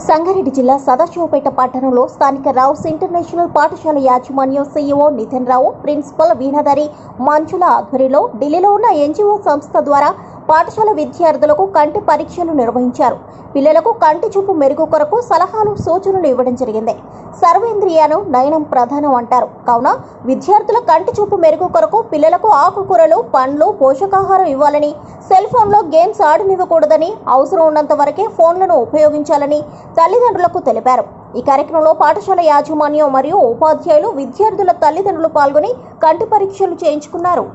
సంగారెడ్డి జిల్లా సదాశివపేట పట్టణంలో స్థానిక రావుస్ ఇంటర్నేషనల్ పాఠశాల యాజమాన్యం సీఈఓ నితిన్ రావు ప్రిన్సిపల్ వీణాధరి మంజుల ఆధ్వర్యంలో ఢిల్లీలో ఉన్న ఎన్జీఓ సంస్థ ద్వారా పాఠశాల విద్యార్థులకు కంటి పరీక్షలు నిర్వహించారు. పిల్లలకు కంటి చూపు మెరుగు కొరకు సలహాలు సూచనలు ఇవ్వడం జరిగింది. సర్వేంద్రియాను నయనం ప్రధానం అంటారు. కావున విద్యార్థుల కంటి చూపు మెరుగు కొరకు పిల్లలకు ఆకుకూరలు పండ్లు పోషకాహారం ఇవ్వాలని సెల్ ఫోన్లో గేమ్స్ ఆడనివ్వకూడదని అవసరం ఉన్నంత వరకే ఫోన్లను ఉపయోగించాలని తల్లిదండ్రులకు తెలిపారు. ఈ కార్యక్రమంలో పాఠశాల యాజమాన్యం మరియు ఉపాధ్యాయులు విద్యార్థుల తల్లిదండ్రులు పాల్గొని కంటి పరీక్షలు చేయించుకున్నారు.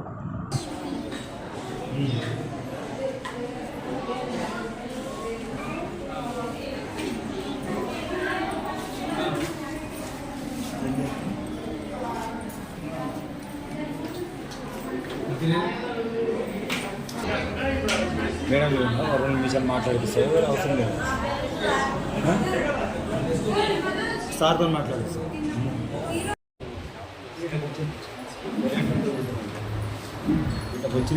మేడం రెండు నిమిషాలు మాట్లాడితే సార్. అవసరం లేదు. సార్తో మాట్లాడదు సార్. వచ్చి